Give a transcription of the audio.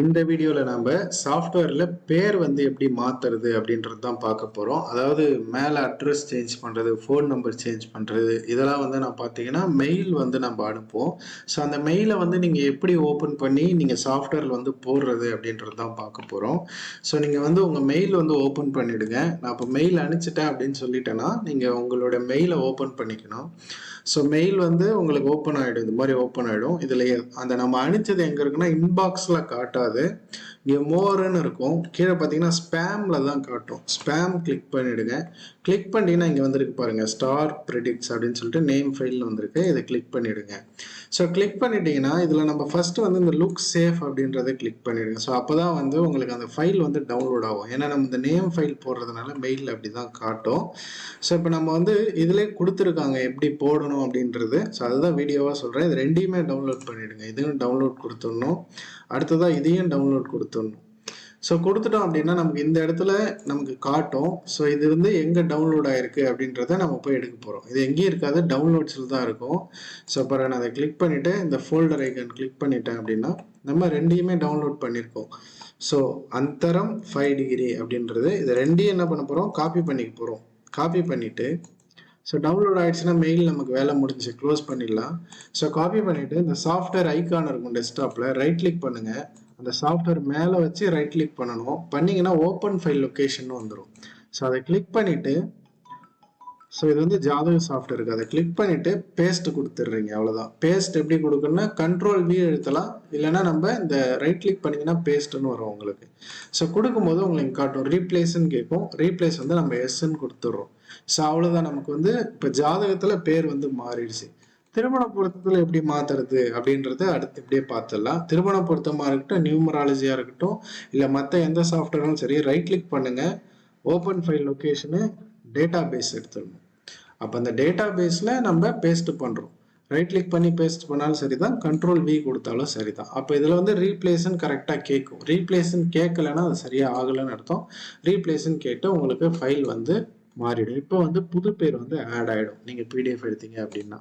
இந்த வீடியோவில் நம்ம சாஃப்ட்வேரில் பேர் வந்து எப்படி மாற்றுறது அப்படின்றது தான் பார்க்க போகிறோம் அதாவது மேலே அட்ரஸ் சேஞ்ச் பண்ணுறது ஃபோன் நம்பர் சேஞ்ச் பண்ணுறது இதெல்லாம் வந்து நான் பார்த்தீங்கன்னா மெயில் வந்து நம்ம அனுப்புவோம். ஸோ அந்த மெயிலை வந்து நீங்கள் எப்படி ஓப்பன் பண்ணி நீங்கள் சாஃப்ட்வேரில் வந்து போடுறது அப்படின்றது தான் பார்க்க போகிறோம் ஸோ நீங்கள் வந்து உங்கள் மெயில் வந்து ஓப்பன் பண்ணிவிடுங்க நான் இப்போ மெயில் அனுப்பிச்சிட்டேன் அப்படின்னு சொல்லிட்டேன்னா நீங்கள் உங்களோட மெயிலை ஓப்பன் பண்ணிக்கணும். ஸோ மெயில் வந்து உங்களுக்கு ஓப்பன் ஆகிடும் இது மாதிரி ஓப்பன் ஆகிடும் இதில் அந்த நம்ம அனுப்பிச்சது எங்கே இருக்குன்னா இன்பாக்ஸில் காட்டாது. இங்கே மோருன்னு இருக்கும். கீழே பார்த்தீங்கன்னா ஸ்பேமில் தான் காட்டும். ஸ்பேம் கிளிக் பண்ணிவிடுங்க கிளிக் பண்ணிட்டீங்கன்னா இங்கே வந்திருக்கு பாருங்கள் ஸ்டார் ப்ரெடிக்ட்ஸ் அப்படின்னு சொல்லிட்டு நேம் ஃபைலில் வந்திருக்கு. இதை கிளிக் பண்ணிவிடுங்க ஸோ கிளிக் பண்ணிட்டீங்கன்னா இதில் நம்ம ஃபஸ்ட்டு வந்து இந்த லுக் சேஃப் அப்படின்றத கிளிக் பண்ணிவிடுங்க ஸோ அப்போ தான் வந்து உங்களுக்கு அந்த ஃபைல் வந்து டவுன்லோட் ஆகும். ஏன்னா நம்ம இந்த நேம் ஃபைல் போடுறதுனால மெயிலில் அப்படி தான் காட்டும். ஸோ இப்போ நம்ம வந்து இதிலே கொடுத்துருக்காங்க எப்படி போடணும் அப்படின்றது. ஸோ அதுதான் வீடியோவாக சொல்கிறேன் இது ரெண்டையுமே டவுன்லோட் பண்ணிவிடுங்க இதுவும் டவுன்லோட் கொடுத்துடணும். அடுத்ததாக இது இதையும் டவுன்லோட் கொடுத்துடணும். ஸோ கொடுத்துட்டோம் அப்படின்னா நமக்கு இந்த இடத்துல நமக்கு காட்டும். ஸோ இது வந்து எங்கே டவுன்லோட் ஆயிருக்கு அப்படின்றத நம்ம போய் எடுக்க போகிறோம் இது எங்கேயும் இருக்காது டவுன்லோட்ஸில் தான் இருக்கும். ஸோ பாரு நான் அதை கிளிக் பண்ணிவிட்டு இந்த ஃபோல்டர் ஐக்கன் கிளிக் பண்ணிட்டேன் அப்படின்னா நம்ம ரெண்டையுமே டவுன்லோட் பண்ணியிருக்கோம் ஸோ அந்தரம் ஃபைவ் டிகிரி அப்படின்றது இது ரெண்டையும் என்ன பண்ண போகிறோம் காப்பி பண்ணிக்க போகிறோம் காப்பி பண்ணிவிட்டு ஸோ டவுன்லோட் ஆகிடுச்சுன்னா மெயில் நமக்கு வேலை முடிஞ்சு க்ளோஸ் பண்ணிடலாம். ஸோ காப்பி பண்ணிவிட்டு இந்த சாஃப்ட்வேர் ஐக்கான் இருக்கும் டெஸ்க்டாப்பில் ரைட் கிளிக் பண்ணுங்கள் அந்த சாஃப்ட்வேர் மேலே வச்சு ரைட் கிளிக் பண்ணணும். பண்ணிங்கன்னா ஓப்பன் ஃபைல் லொக்கேஷன் வந்துடும் ஸோ அதை கிளிக் பண்ணிவிட்டு ஸோ இது வந்து ஜாதக இருக்குது அதை கிளிக் பண்ணிவிட்டு பேஸ்ட் கொடுத்துட்றீங்க அவ்வளோதான் பேஸ்ட் எப்படி கொடுக்கணும்னா கண்ட்ரோல் வி எழுத்தலாம் இல்லைன்னா நம்ம இந்த ரைட் கிளிக் பண்ணிங்கன்னா பேஸ்ட்டுன்னு வரும் உங்களுக்கு. ஸோ கொடுக்கும்போது உங்களுக்கு காட்டும். ரீப்ளேஸ்ன்னு கேட்கும். ரீப்ளேஸ் வந்து நம்ம எஸ்ன்னு கொடுத்துட்றோம். ஸோ அவ்வளோதான் நமக்கு வந்து இப்போ ஜாதகத்தில் பேர் வந்து மாறிடுச்சு. திருமண பொருத்தத்தில் எப்படி மாற்றுறது அப்படின்றத அடுத்து இப்படியே பார்த்துடலாம் திருமண பொருத்தமாக இருக்கட்டும் நியூமராலஜியாக இருக்கட்டும் இல்லை மற்ற எந்த சாஃப்ட்வேரும் சரி ரைட் கிளிக் பண்ணுங்கள் open file location database எடுத்துடணும். அப்போ அந்த டேட்டா பேஸில் நம்ம பேஸ்ட் பண்ணுறோம் ரைட் கிளிக் பண்ணி பேஸ்ட் பண்ணாலும் சரி தான் கண்ட்ரோல் வி கொடுத்தாலும் சரி தான் அப்போ இதில் வந்து ரீப்ளேஸ்ன்னு கரெக்டாக கேட்கும். ரீப்ளேஸ்ன்னு கேட்கலன்னா அது சரியாக ஆகலைன்னு அர்த்தம். ரீப்ளேஸ்ன்னு கேட்டு உங்களுக்கு ஃபைல் வந்து மாறிடும். இப்போ வந்து புது பேர் வந்து ஆட் ஆகிடும் நீங்கள் பிடிஎஃப் எடுத்தீங்க அப்படின்னா.